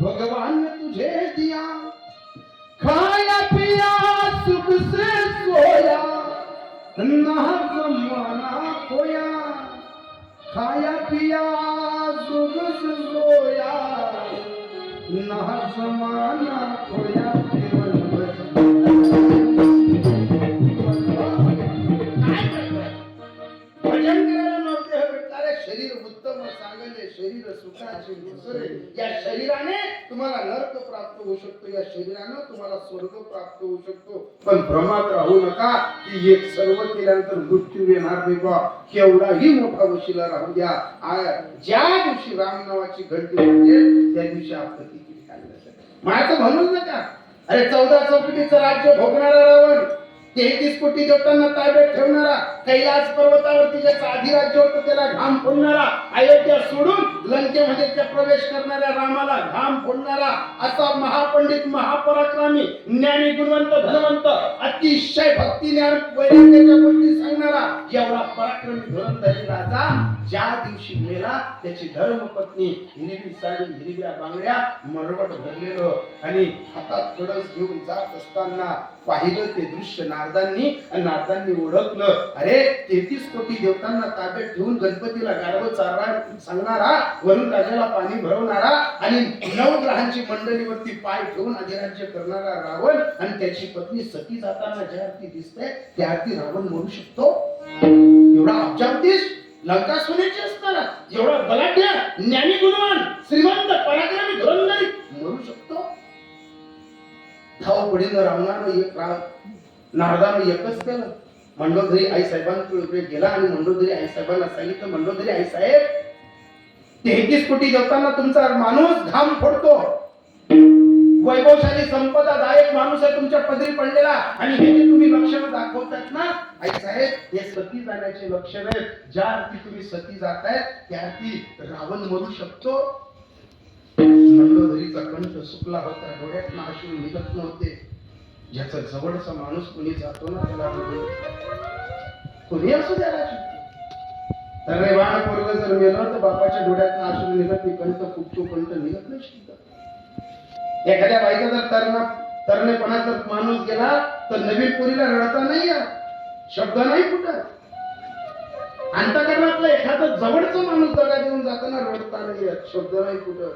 भगवान तुझे दिया खाया पिया सुख से सोया ना जमाना खोया खाया पिया सुख से सोया ना जमाना खोया केवल सुखाची दुसरे. या शरीराने तुम्हाला नरक प्राप्त होऊ शकतो या शरीराने तुम्हाला स्वर्ग प्राप्त होऊ शकतो. पण भ्रमात राहू नका की एक सर्व केल्यानंतर मृत्यू येणार नाही बा. केवढाही मोठा वशिला राहू द्या. ज्या दिवशी राम नावाची घंटी म्हणजे त्या दिवशी आपलं तिकीट काढलं माझं म्हणूच नका. अरे चौदा चौकटीचं राज्य भोगणारा रावण तेहतीस कोटी देवतांना ताब्यात ठेवणारा कैलास पर्वतावरती ज्याचं अधिराज्य होतं त्याला घाम फोडणारा अयोध्या सोडून लंकेमध्ये त्या प्रवेश करणाऱ्या रामाला घाम फोडणारा असा महापंडित महापराक्रमी ज्ञानी गुणवंत धनवंत अतिशय भक्ती ज्ञान वैराग्याच्या गोष्टी सांगणारा एवढा पराक्रमी धुरंधरी राजा ज्या दिवशी मेला त्याची धर्मपत्नी हिरवी साडी हिरव्या बांगड्या मरवट भरलेलं आणि हातात कडस घेऊन जात असताना पाहिलं ते दृश्य नारदांनी आणि नारदांनी ओळखलं अरे हे तेहतीस कोटी देवतांना ताब्यात ठेवून गणपतीला गाढव चारणार सांगणारा वरुण राजाला पाणी भरवणारा आणि नऊ ग्रहांची मंडळीवरती पाय ठेवून अधिराज्य करणारा रावण आणि त्याची पत्नी सती जाताना ज्या अर्थी दिसते त्या अर्थी रावण म्हणू शकतो. एवढा अब्जावतीस लंका सोन्याची असताना एवढा बलाढ्य ज्ञानी गुणवान श्रीमंत पराक्रमी धुरंधरी म्हणू शकतो. धावपडीनं रावणानं एक राव नारदानं एकच केलं. मंडोदरी आई साहेबांकडे गेला आणि मंडोदरी आई साहेबांना सांगितलं मंडोदरी आई साहेब तेहतीस कोटी देवतांना तुमचा माणूस घाम फोडतो. वैभवशाली संपदादायक माणूस आहे तुमच्या पदरी पडलेला आणि हे जे तुम्ही लक्षण दाखवतात ना आई साहेब हे सती जाण्याचे लक्षण आहेत. ज्या अर्थी तुम्ही सती जाताय त्या अर्थी रावण मरू शकतो. मंडोदरीचा कंठ सुकला होता डोळ्यात अश्रू निघत नव्हते. ज्याचा जवळचा माणूस कोणी जातो ना त्याला म्हणजे कोणी असू द्या तर रे पोरग जर मेलं तर बापाच्या डोळ्यात अश्रू निघत नाही कंठ फुटतो कंठ निघत नाही एखाद्या बाईचा जर तरणा तरणेपणाचा माणूस गेला तर नवीन पोरीला रडता नाही या शब्द नाही कुठं अंतकरणातलं एखादं जवळचं माणूस दगा देऊन जाताना रडता नाही शब्द नाही कुठं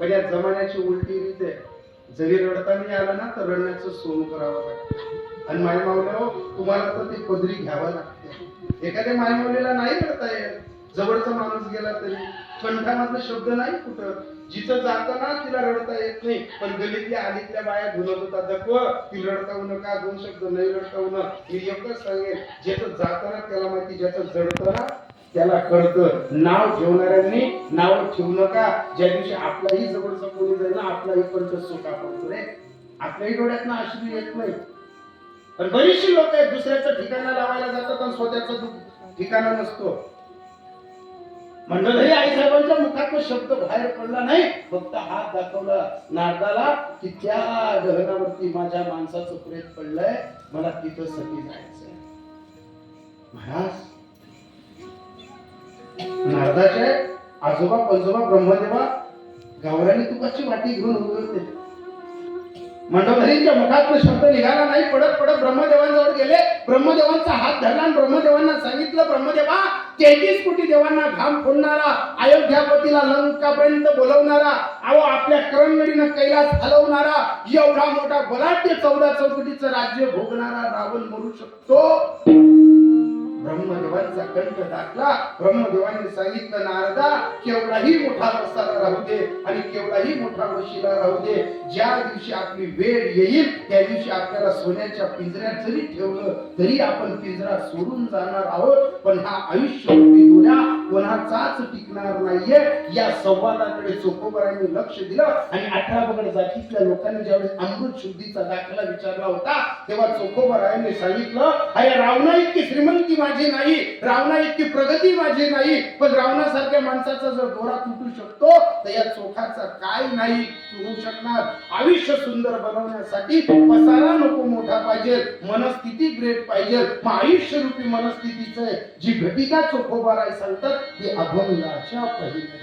पण या जमान्याची उलटी रीत आहे. जरी रडता नाही आला ना तर रडण्याचं सोन करावं लागतं. आणि माय मावल्या हो, तुम्हाला तर ती पदरी घ्यावं लागते. एखाद्या माय मावलेला नाही रडता येत. जवळचा माणूस गेला तरी. कंठामधला शब्द नाही कुठं जिथं जाताना तिला रडता येत नाही. पण गलीतल्या आलीतल्या बाया धुनत होता दखव ती रडताऊ नका दोन शब्द नाही रडताऊ न मी एकच सांगेन ज्याचं जाताना त्याला माहिती ज्याचं जडतं ना त्याला कळतं नाव ठेवणाऱ्यांनी नाव ठेवू नका. ज्या दिवशी आपलाही जवळचं कोणी जाईल ना आपलाही पंच सुका पडतो रे. आपल्याही डोळ्यात ना अश्रू येत नाही. पण बरीचशी लोक आहेत दुसऱ्याचं ठिकाणा लावायला जातात आणि स्वतःच ठिकाणा नसतो. मंडळही आई साहेबांच्या मुखात शब्द बाहेर पडला नाही. फक्त हात दाखवला नारदाला की त्या गहनावरती माझ्या माणसाचं प्रेत पडलंय. मला तिथं सती जायचंय. महाराज नारदाचे आजोबा पंजोबा ब्रह्मदेवा गावऱ्याने तुपाची वाटी घेऊन उभे होते मुखात शब्द निघाला नाही पडत पडत ब्रह्मदेवांजवळ गेले. ब्रह्मदेवांचा हात धरला आणि ब्रह्मदेवांना सांगितलं ब्रह्मदेवा तेहतीस कोटी देवांना घाम फोडणारा अयोध्यापतीला लंकापर्यंत बोलवणारा अहो आपल्या करंगडीनं कैलास हलवणारा एवढा मोठा बलाढ्य चौदा चौकटीचं राज्य भोगणारा रावण मरू शकतो? ब्रह्मदेवांचा कंठ दाखला. ब्रह्मदेवांनी सांगितलं नारदा केवढाही मोठा रस्ताला राहू दे आणि केवढाही मोठा वशीला राहू दे. ज्या दिवशी आपली वेळ येईल त्या दिवशी आपल्याला सोन्याच्या पिंजऱ्यात जरी ठेवलं तरी आपण पिंजरा सोडून जाणार आहोत. पण हा आयुष्य दोऱ्या कोणाचाच टिकणार नाहीये. या संवादाकडे चोखोबरांनी लक्ष दिलं आणि अठरा बगड जातीतल्या लोकांनी ज्यावेळेस अमृत शुद्धीचा दाखला विचारला होता तेव्हा चोखोबरायांनी सांगितलं अरे रावणा इतकी श्रीमंती माझी नाही रावणा इतकी प्रगती माझी नाही पण रावणासारख्या माणसाचा जर दोरा तुटू शकतो तर या चोखाचा काय नाही होऊ शकणार. आयुष्य सुंदर बनवण्यासाठी पसारा नको मोठा पाहिजे मनस्थिती ग्रेट पाहिजे. मग आयुष्य रूपी मनस्थितीचं जी घटिका चोखोबाराय सांगतात ते अभंगाच्या पहिले